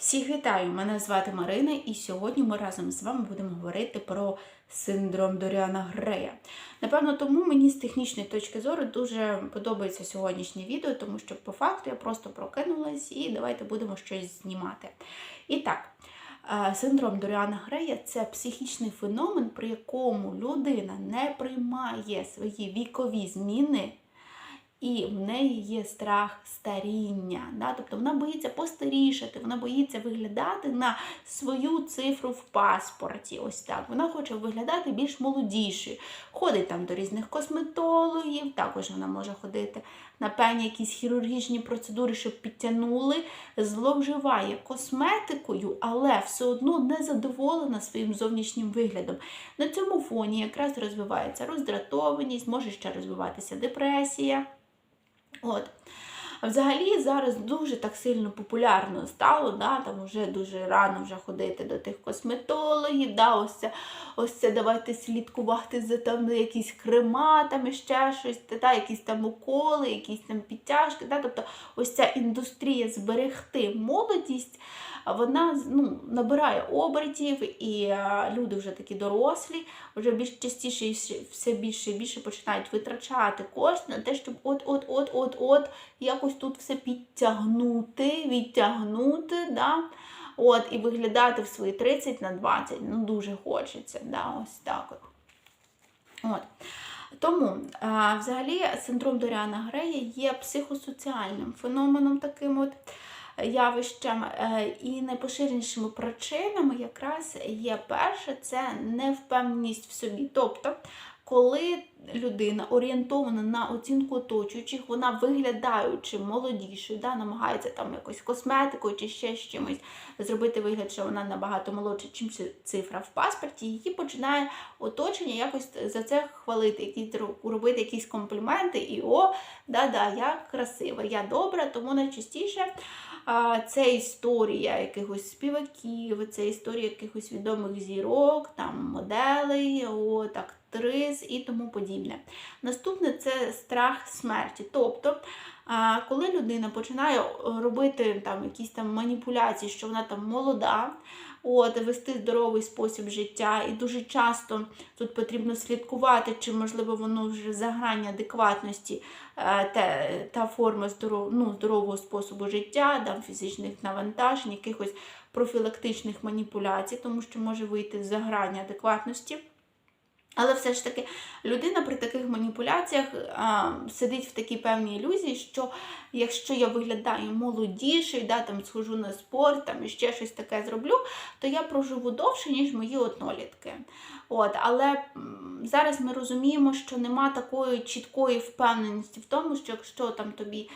Всіх вітаю! Мене звати Марина, і сьогодні ми разом з вами будемо говорити про синдром Доріана Грея. Напевно, тому мені з технічної точки зору дуже подобається сьогоднішнє відео, тому що по факту я просто прокинулась і давайте будемо щось знімати. І так. е, Синдром Доріана Грея це психічний феномен, при якому людина не приймає свої вікові зміни і в неї є страх старіння. Да? Тобто вона боїться постарішати, вона боїться виглядати на свою цифру в паспорті. Ось так. Вона хоче виглядати більш молодішою. Ходить там до різних косметологів, також вона може ходити на певні якісь хірургічні процедури, щоб підтягнули, зловживає косметикою, але все одно не задоволена своїм зовнішнім виглядом. На цьому фоні якраз розвивається роздратованість, може ще розвиватися депресія. От. Взагалі зараз дуже так сильно популярно стало, да, там вже дуже рано вже ходити до тих косметологів, да, ось це, ось це давайте слідкувати за там якісь крема, там ще щось, та, та, якісь там уколи, якісь там підтяжки. Да, тобто ось ця індустрія зберегти молодість, вона ну, набирає обертів, і люди вже такі дорослі, вже більш частіше і все більше і більше починають витрачати кошти на те, щоб от-от-от-от-от якось тут все підтягнути, відтягнути. Да? От, і виглядати в свої 30 на 20. Ну, дуже хочеться. Да? Ось так от. От. Тому, а, взагалі, синдром Доріана Грея є психосоціальним феноменом таким от явищем. Е, І найпоширенішими причинами якраз є перше, це невпевненість в собі. Тобто, коли людина орієнтована на оцінку оточуючих, вона виглядаючи молодішою, да, намагається там якось косметикою чи ще з чимось зробити вигляд, що вона набагато молодша, чим цифра в паспорті, її починає оточення якось за це хвалити, якісь робити якісь компліменти, і о, да-да, я красива, я добра, тому найчастіше. Це історія якихось співаків, це історія якихось відомих зірок, там моделей, от, актрис і тому подібне. Наступне це страх смерті. Тобто, коли людина починає е, робити там якісь там маніпуляції, що вона там молода, от, вести здоровий спосіб життя, і дуже часто тут потрібно слідкувати, чи можливо воно вже за грань адекватності е, та, та форма здоров, ну, здорового способу життя, там, фізичних навантажень, якихось профілактичних маніпуляцій, тому що може вийти за грань адекватності. Але все ж таки людина при таких маніпуляціях а, сидить в такій певній ілюзії, що якщо я виглядаю молодішою, да, там схожу на спорт, там і ще щось таке зроблю, то я проживу довше, ніж мої однолітки. От, але зараз ми розуміємо, що нема такої чіткої впевненості в тому, що якщо там тобі.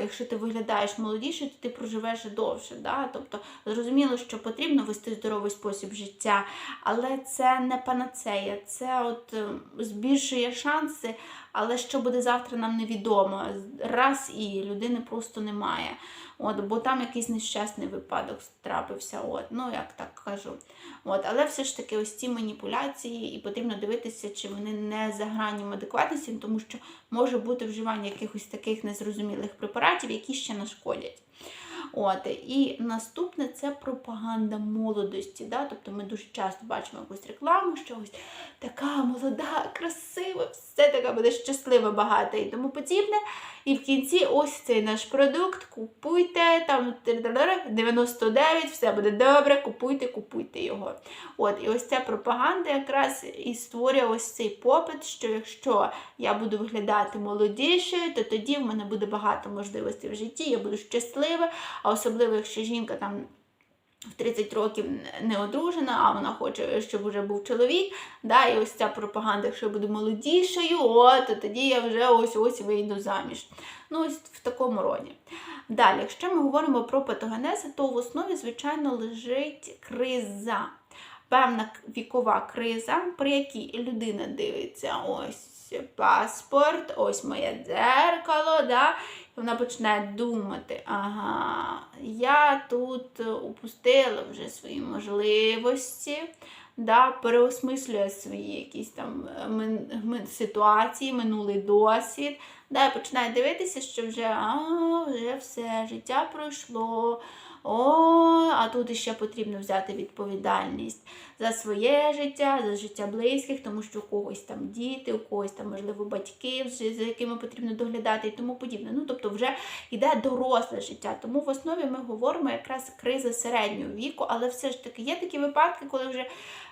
Якщо ти виглядаєш молодіше, то ти проживеш довше. Да? Тобто зрозуміло, що потрібно вести здоровий спосіб життя, але це не панацея, це от е, збільшує шанси, але що буде завтра, нам невідомо. Раз і людини просто немає. От, бо там якийсь нещасний випадок трапився. От, ну як так кажу. От, але все ж таки, ось ці маніпуляції, і потрібно дивитися, чи вони не за гранням адекватності, тому що може бути вживання якихось таких незрозумілих препаратів, які ще нашкодять. От, і наступне це пропаганда молодості. Да? Тобто ми дуже часто бачимо якусь рекламу, що ось така молода, красива, все така буде щаслива, багата і тому подібне. І в кінці ось цей наш продукт, купуйте, там 99, все буде добре, купуйте, купуйте його. От, і ось ця пропаганда якраз і створює ось цей попит, що якщо я буду виглядати молодішою, то тоді в мене буде багато можливостей в житті, я буду щаслива, а особливо, якщо жінка там. В 30 років не одружена, а вона хоче, щоб вже був чоловік. Да, і ось ця пропаганда, якщо я буду молодішою, о, то тоді я вже ось ось вийду заміж. Ну, ось в такому роді. Далі, якщо ми говоримо про патогенези, то в основі, звичайно, лежить криза. Певна вікова криза, при якій людина дивиться ось паспорт, ось моє дзеркало, да? і вона починає думати, ага, я тут упустила вже свої можливості, да? переосмислює свої якісь там е, ситуації, минулий досвід. Да, починає дивитися, що вже, а, вже все, життя пройшло, О, а тут ще потрібно взяти відповідальність за своє життя, за життя близьких, тому що у когось там діти, у когось там, можливо, батьки, за якими потрібно доглядати і тому подібне. Ну, тобто, вже йде доросле життя. Тому в основі ми говоримо якраз криза середнього віку, але все ж таки є такі випадки, коли вже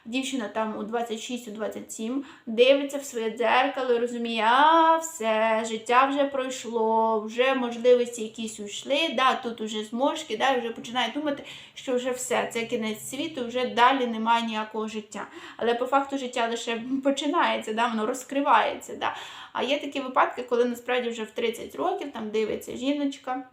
дівчина там у 26-27 дивиться в своє дзеркало і розуміє, а все, життя вже пройшло, вже можливості якісь уйшли, да, тут уже зморшки, да, вже починає думати, що вже все, це кінець світу, вже далі немає ніякого життя. Але по факту життя лише починається, да, воно розкривається. Да. А є такі випадки, коли насправді вже в 30 років там дивиться жіночка.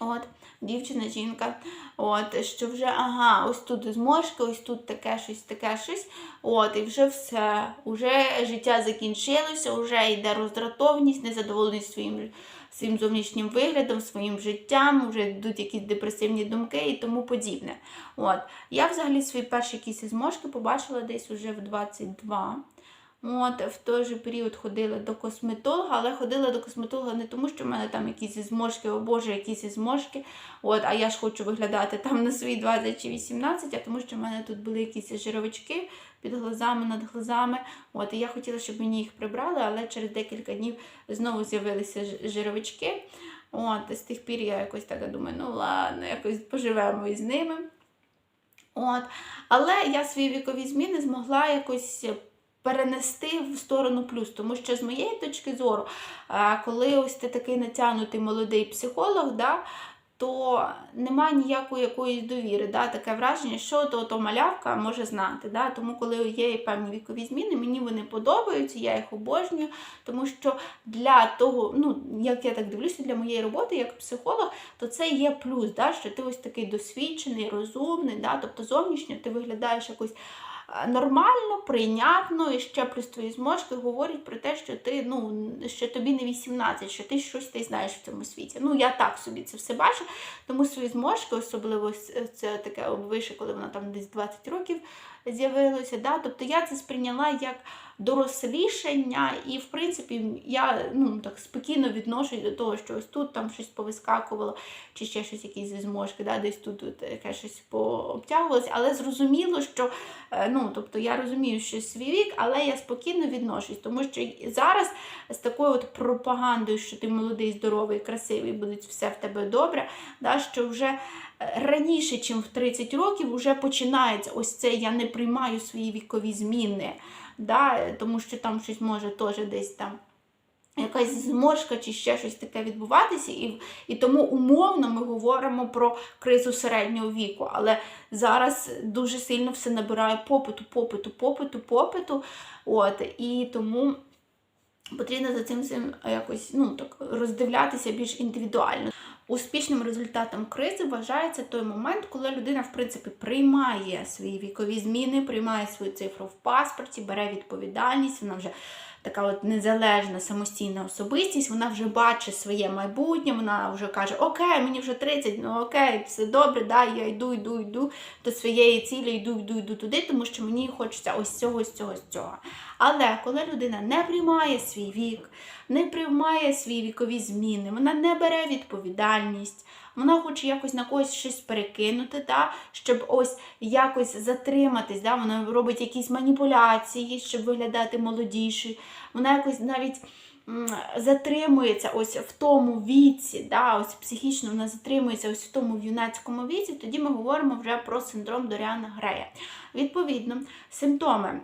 От, дівчина, жінка, от, що вже, ага, ось тут зморшки, ось тут таке щось, таке щось. От, і вже все, вже життя закінчилося, вже йде роздратованість, незадоволеність своїм, своїм зовнішнім виглядом, своїм життям, вже йдуть якісь депресивні думки і тому подібне. От, я взагалі свої перші якісь зморшки побачила десь уже в 22. От, в той же період ходила до косметолога, але ходила до косметолога не тому, що в мене там якісь зморшки, о Боже, якісь зморшки, от, а я ж хочу виглядати там на свої 20 чи 18, а тому що в мене тут були якісь жировички під глазами, над глазами. От, і я хотіла, щоб мені їх прибрали, але через декілька днів знову з'явилися жировички. От, з тих пір я якось так думаю, ну ладно, якось поживемо із ними. От. Але я свої вікові зміни змогла якось перенести в сторону плюс. Тому що з моєї точки зору, коли ось ти такий натягнутий молодий психолог, да, то немає ніякої якоїсь довіри. Да, таке враження, що то, то малявка може знати. Да, тому коли є певні вікові зміни, мені вони подобаються, я їх обожнюю, тому що для того, ну, як я так дивлюся, для моєї роботи як психолог, то це є плюс, да, що ти ось такий досвідчений, розумний, да, тобто зовнішньо ти виглядаєш якось нормально, прийнятно, і ще плюс твої зможки говорять про те, що ти ну, що тобі не 18, що ти щось ти знаєш в цьому світі. Ну, я так собі це все бачу, тому свої зможки, особливо це таке вище, коли вона там десь 20 років з'явилося. Да? Тобто я це сприйняла як дорослішання, і в принципі я ну, так спокійно відношусь до того, що ось тут там щось повискакувало, чи ще щось, якісь зможки, да? десь тут, тут яке щось пообтягувалося, але зрозуміло, що е, ну, тобто я розумію, що свій вік, але я спокійно відношусь, тому що зараз з такою от пропагандою, що ти молодий, здоровий, красивий, буде все в тебе добре, да? що вже е, раніше, ніж в 30 років, вже починається ось це я не приймаю свої вікові зміни, да? тому що там щось може теж десь там. Якась зморшка чи ще щось таке відбуватися, і, і тому умовно ми говоримо про кризу середнього віку. Але зараз дуже сильно все набирає попиту, попиту, попиту, попиту. От, і тому потрібно за цим всім якось ну, так, роздивлятися більш індивідуально. Успішним результатом кризи вважається той момент, коли людина, в принципі, приймає свої вікові зміни, приймає свою цифру в паспорті, бере відповідальність, вона вже така от незалежна самостійна особистість, вона вже бачить своє майбутнє, вона вже каже, окей, мені вже 30, ну окей, все добре, да, я йду, йду, йду до своєї цілі, йду, йду, йду туди, тому що мені хочеться ось цього, ось цього, ось цього. Але коли людина не приймає свій вік, не приймає свої вікові зміни, вона не бере відповідальність, вона хоче якось на когось щось перекинути, да, щоб ось якось затриматись, да, вона робить якісь маніпуляції, щоб виглядати молодішою. Вона якось навіть затримується ось в тому віці, да, ось психічно вона затримується ось в тому юнацькому віці, тоді ми говоримо вже про синдром Доріана Грея. Відповідно, симптоми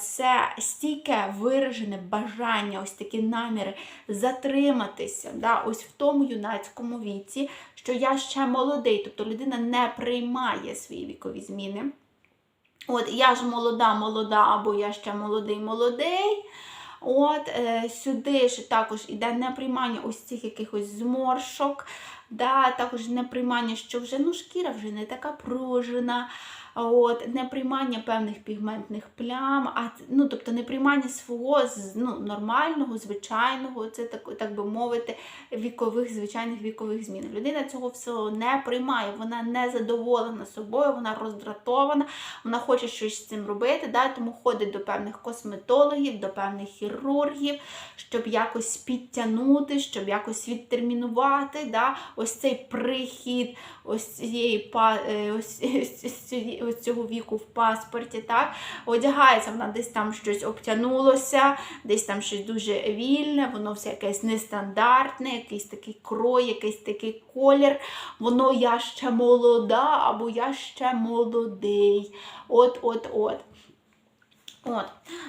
це стійке виражене бажання, ось такі наміри затриматися да, ось в тому юнацькому віці, що я ще молодий, тобто людина не приймає свої вікові зміни. От я ж молода, молода, або я ще молодий, молодий. От е, сюди ж також іде неприймання ось цих якихось зморшок, да, також неприймання, що вже ну, шкіра вже не така пружена. От, неприймання певних пігментних плям, а ну, тобто неприймання свого ну, нормального, звичайного, це так, так би мовити, вікових, звичайних вікових змін. Людина цього всього не приймає, вона не задоволена собою, вона роздратована, вона хоче щось з цим робити, да, тому ходить до певних косметологів, до певних хірургів, щоб якось підтягнути, щоб якось відтермінувати да, ось цей прихід ось цієї е, ось, ось, ось ось цього віку в паспорті. Так? Одягається вона десь там щось обтянулося, десь там щось дуже вільне, воно все якесь нестандартне, якийсь такий крой, якийсь такий колір. Воно я ще молода або я ще молодий. От, от, от. От.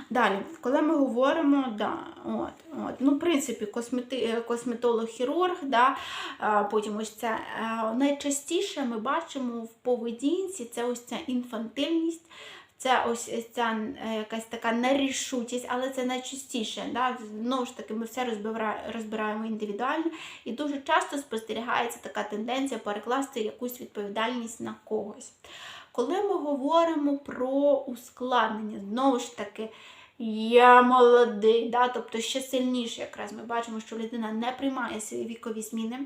Далі, коли ми говоримо, да, от, от. Ну, в принципі, космети, е, косметолог-хірург, да, потім ось це е, найчастіше ми бачимо в поведінці це ось ця інфантильність. Це ось ця е, якась така нерішучість, але це найчастіше. Да? Знову ж таки, ми все розбираємо індивідуально, і дуже часто спостерігається така тенденція перекласти якусь відповідальність на когось. Коли ми говоримо про ускладнення, знову ж таки, я молодий, да? тобто ще сильніше, якраз ми бачимо, що людина не приймає свої вікові зміни,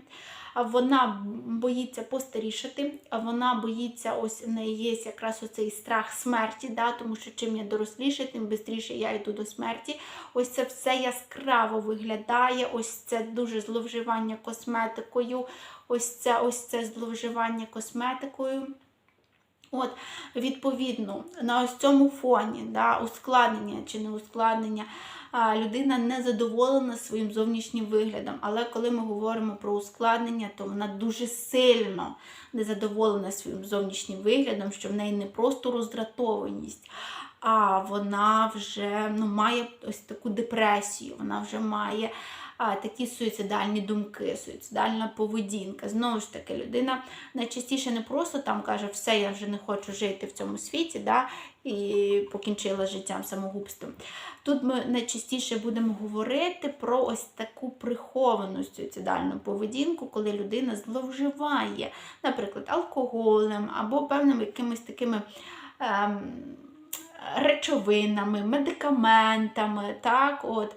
вона боїться постарішати, вона боїться, ось в неї є якраз оцей страх смерті, да? тому що чим я доросліше, тим швидше я йду до смерті. Ось це все яскраво виглядає, ось це дуже зловживання косметикою, ось це, ось це зловживання косметикою. От, відповідно, на ось цьому фоні, да, ускладнення чи не ускладнення, людина не задоволена своїм зовнішнім виглядом. Але коли ми говоримо про ускладнення, то вона дуже сильно не задоволена своїм зовнішнім виглядом, що в неї не просто роздратованість, а вона вже ну, має ось таку депресію, вона вже має а, такі суїцидальні думки, суїцидальна поведінка. Знову ж таки, людина найчастіше не просто там каже, все, я вже не хочу жити в цьому світі, да, і покінчила життям самогубством. Тут ми найчастіше будемо говорити про ось таку приховану суїцидальну поведінку, коли людина зловживає, наприклад, алкоголем або певними якимись такими. Ем, Речовинами, медикаментами, так, от.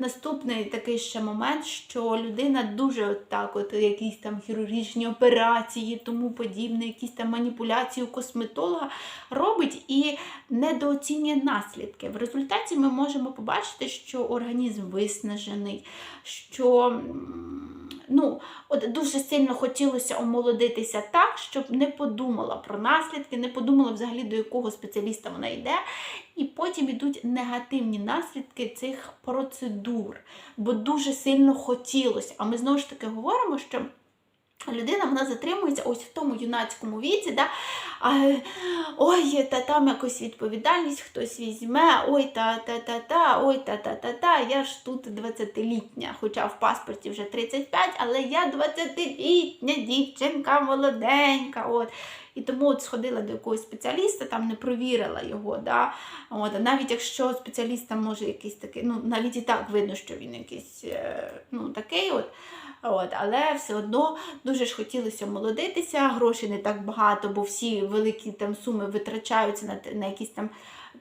Наступний такий ще момент, що людина дуже от так, от якісь там хірургічні операції, тому подібне, якісь там маніпуляції у косметолога робить і недооцінює наслідки. В результаті ми можемо побачити, що організм виснажений, що ну, от дуже сильно хотілося омолодитися так, щоб не подумала про наслідки, не подумала взагалі до якого спеціаліста вона йде. І потім йдуть негативні наслідки цих процедур, бо дуже сильно хотілося. А ми знову ж таки говоримо, що. Людина вона затримується ось в тому юнацькому віці, да? а, ой, та там якось відповідальність хтось візьме, ой, та-та-та-та, ой, та-та-та-та, я ж тут 20-літня, хоча в паспорті вже 35, але я 20-літня дівчинка молоденька. От. І тому от сходила до якогось спеціаліста, там не провірила його. Да? От, навіть якщо спеціаліст там може якийсь такий, ну навіть і так видно, що він якийсь е, ну, такий. от. От, але все одно дуже ж хотілося молодитися, грошей не так багато, бо всі великі там суми витрачаються на, на якісь там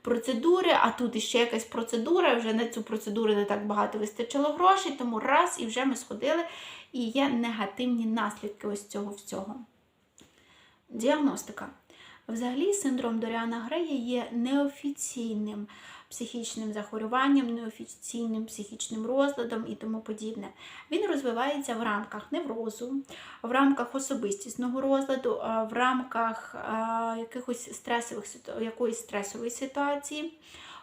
процедури, а тут іще якась процедура, вже на цю процедуру не так багато вистачило грошей, тому раз і вже ми сходили, і є негативні наслідки ось цього всього. Діагностика. Взагалі, синдром Доріана Грея є неофіційним психічним захворюванням, неофіційним психічним розладом і тому подібне. Він розвивається в рамках неврозу, в рамках особистісного розладу, в рамках якихось стресових якоїсь стресової ситуації.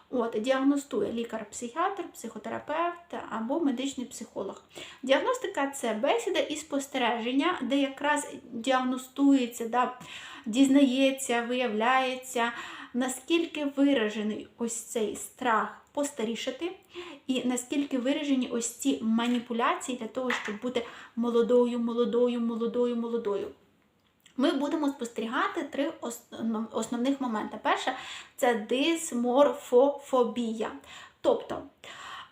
От, діагностує лікар-психіатр, психотерапевт або медичний психолог. Діагностика це бесіда і спостереження, де якраз діагностується, да, дізнається, виявляється, наскільки виражений ось цей страх постарішати, і наскільки виражені ось ці маніпуляції для того, щоб бути молодою, молодою, молодою, молодою. Ми будемо спостерігати три основних моменти. Перше це дисморфофобія. Тобто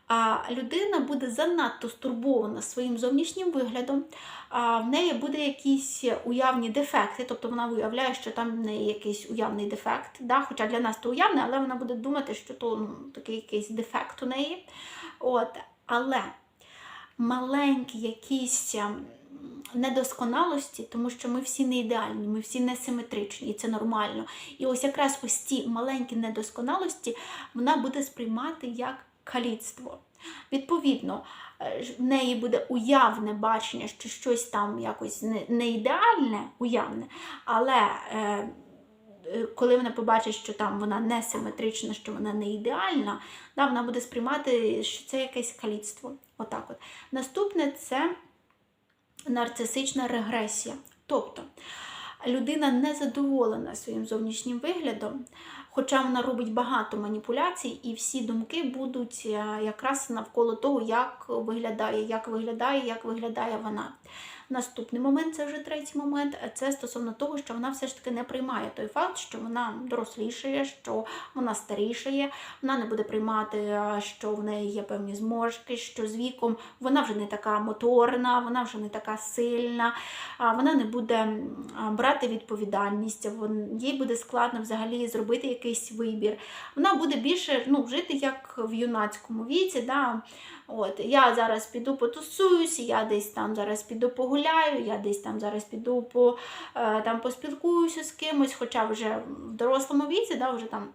а, людина буде занадто стурбована своїм зовнішнім виглядом, а в неї буде якісь уявні дефекти, тобто вона виявляє, що там в неї якийсь уявний дефект. Да? Хоча для нас то уявний, але вона буде думати, що то ну, такий якийсь дефект у неї. От. Але маленькі якісь ем, недосконалості, тому що ми всі не ідеальні, ми всі не симетричні, і це нормально. І ось якраз ось ці маленькі недосконалості вона буде сприймати як каліцтво. Відповідно, е, в неї буде уявне бачення, що щось там якось не, не ідеальне, уявне, але е, е, коли вона побачить, що там вона не симетрична, що вона не ідеальна, да, вона буде сприймати, що це якесь каліцтво. Отак от. Наступне це нарцисична регресія. Тобто людина не задоволена своїм зовнішнім виглядом, хоча вона робить багато маніпуляцій, і всі думки будуть е, якраз навколо того, як виглядає, як виглядає, як виглядає вона. Наступний момент, це вже третій момент, це стосовно того, що вона все ж таки не приймає той факт, що вона дорослішає, що вона старішає, вона не буде приймати, що в неї є певні зможки, що з віком вона вже не така моторна, вона вже не така сильна, вона не буде брати відповідальність, їй буде складно взагалі зробити якийсь вибір. Вона буде більше ну, жити як в юнацькому віці. Да? От, я зараз піду потусуюсь, я десь там зараз піду погуляю, я десь там зараз піду по, е, там поспілкуюся з кимось, хоча вже в дорослому віці, да, вже там.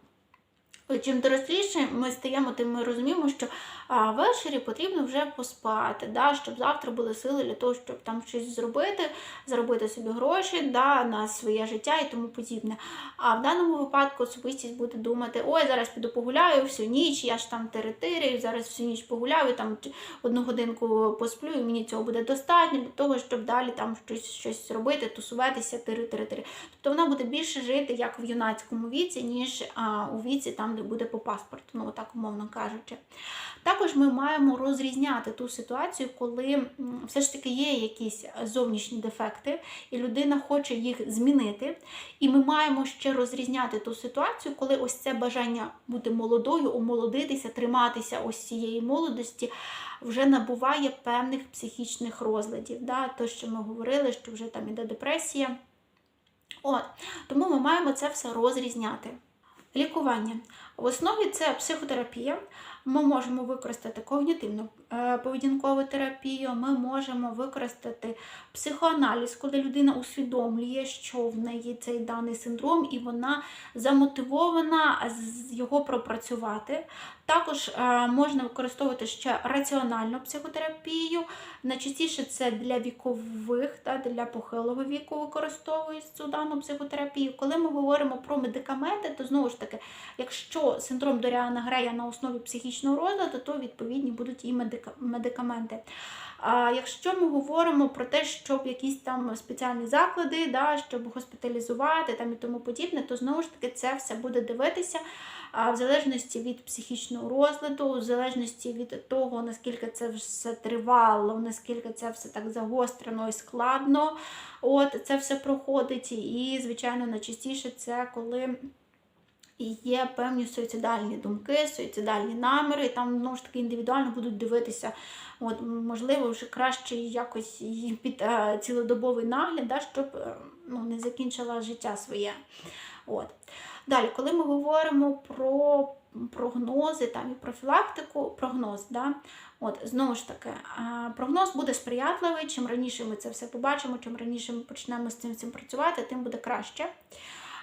Чим доросліше ми стаємо, тим ми розуміємо, що а, ввечері потрібно вже поспати, да, щоб завтра були сили для того, щоб там щось зробити, заробити собі гроші да, на своє життя і тому подібне. А в даному випадку особистість буде думати, ой, зараз піду погуляю всю ніч, я ж там територію, зараз всю ніч погуляю, там одну годинку посплю, і мені цього буде достатньо для того, щоб далі там щось, щось робити, тусуватися, тири-тири-тири. Тобто вона буде більше жити як в юнацькому віці, ніж а, у віці там, де буде по паспорту, ну так умовно кажучи. Також ми маємо розрізняти ту ситуацію, коли все ж таки є якісь зовнішні дефекти, і людина хоче їх змінити. І ми маємо ще розрізняти ту ситуацію, коли ось це бажання бути молодою, омолодитися, триматися ось цієї молодості. Вже набуває певних психічних розладів. Да? То, що ми говорили, що вже там іде депресія. От. Тому ми маємо це все розрізняти. Лікування. В основі це психотерапія. Ми можемо використати когнітивну поведінкову терапію, ми можемо використати психоаналіз, коли людина усвідомлює, що в неї цей даний синдром, і вона замотивована його пропрацювати. Також е, можна використовувати ще раціональну психотерапію. Найчастіше це для вікових та для похилого віку використовують цю дану психотерапію. Коли ми говоримо про медикаменти, то знову ж таки, якщо синдром Доріана Грея на основі психічного розладу, то відповідні будуть і медика- медикаменти. А якщо ми говоримо про те, щоб якісь там спеціальні заклади, да, щоб госпіталізувати там і тому подібне, то знову ж таки це все буде дивитися а, в залежності від психічного розладу, в залежності від того, наскільки це все тривало, наскільки це все так загострено і складно. От це все проходить. І, звичайно, найчастіше це коли. І є певні суїцидальні думки, суїцидальні наміри, і там знову ж таки індивідуально будуть дивитися. От, можливо, вже краще якось під е, цілодобовий нагляд, да, щоб е, ну, не закінчила життя своє. От. Далі, коли ми говоримо про прогнози там, і профілактику, прогноз, да, от, знову ж таки, а, прогноз буде сприятливий. Чим раніше ми це все побачимо, чим раніше ми почнемо з цим, цим працювати, тим буде краще.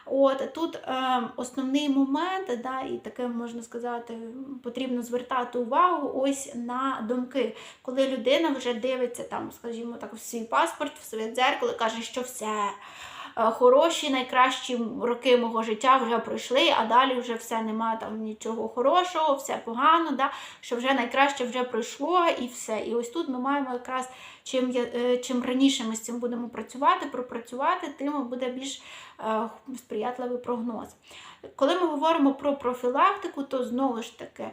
От тут е, основний момент, да, і таке можна сказати, потрібно звертати увагу ось на думки, коли людина вже дивиться там, скажімо так, в свій паспорт, в своє дзеркало, каже, що все. Хороші, найкращі роки мого життя вже пройшли, а далі вже все немає там нічого хорошого, все погано, да? що вже найкраще вже пройшло і все. І ось тут ми маємо якраз чим, е, чим раніше ми з цим будемо працювати, пропрацювати, тим буде більш е, сприятливий прогноз. Коли ми говоримо про профілактику, то знову ж таки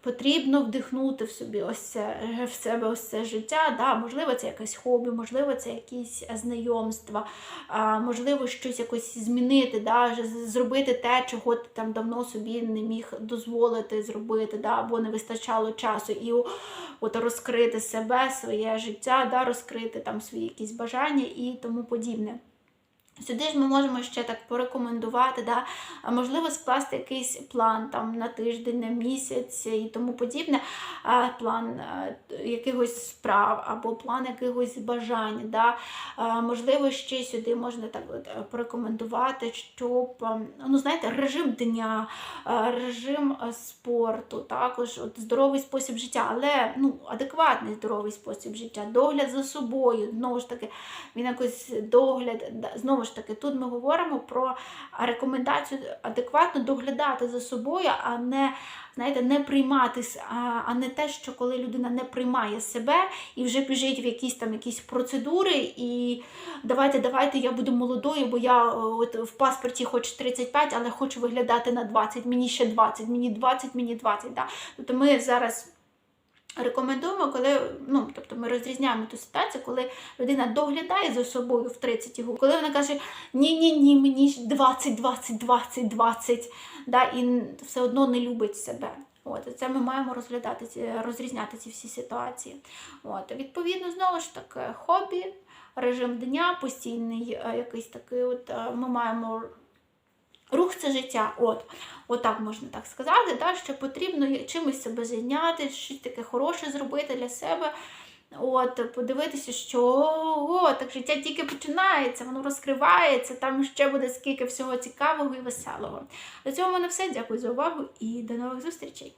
потрібно вдихнути в собі ось це, в себе ось це життя. Да? Можливо, це якесь хобі, можливо, це якісь знайомства, можливо, щось якось змінити, да? зробити те, чого ти там давно собі не міг дозволити зробити, да? або не вистачало часу. І от розкрити себе, своє життя, да? розкрити там свої якісь бажання і тому подібне. Сюди ж ми можемо ще так порекомендувати, да, можливо, скласти якийсь план там на тиждень, на місяць і тому подібне, план якихось справ або план якихось бажань. Да. Можливо, ще сюди можна так от е, порекомендувати, щоб ем, ну, знаєте, режим дня, е, режим е, спорту, також от, здоровий спосіб життя, але ну, адекватний здоровий спосіб життя, догляд за собою, знову ж таки, він якось догляд, да, ж таки, тут ми говоримо про рекомендацію адекватно доглядати за собою, а не знаєте, не приймати, с- а, не те, що коли людина не приймає себе і вже біжить в якісь там якісь процедури, і давайте, давайте, я буду молодою, бо я от в паспорті хочу 35, але хочу виглядати на 20, мені ще 20, мені 20, мені 20. Да? Тобто ми зараз. Рекомендуємо, коли ну тобто ми розрізняємо ту ситуацію, коли людина доглядає за собою в 30 років, коли вона каже: ні, ні, ні, мені ж 20, 20, 20, 20, да, і все одно не любить себе. От, це ми маємо розглядати розрізняти ці всі ситуації. От, відповідно, знову ж таки, хобі, режим дня, постійний е, якийсь такий, от е, ми маємо рух це життя. От, отак можна так сказати, да, що потрібно чимось себе зайняти, щось таке хороше зробити для себе. От, подивитися, що о, так життя тільки починається, воно розкривається, там ще буде скільки всього цікавого і веселого. До цього в мене все. Дякую за увагу і до нових зустрічей!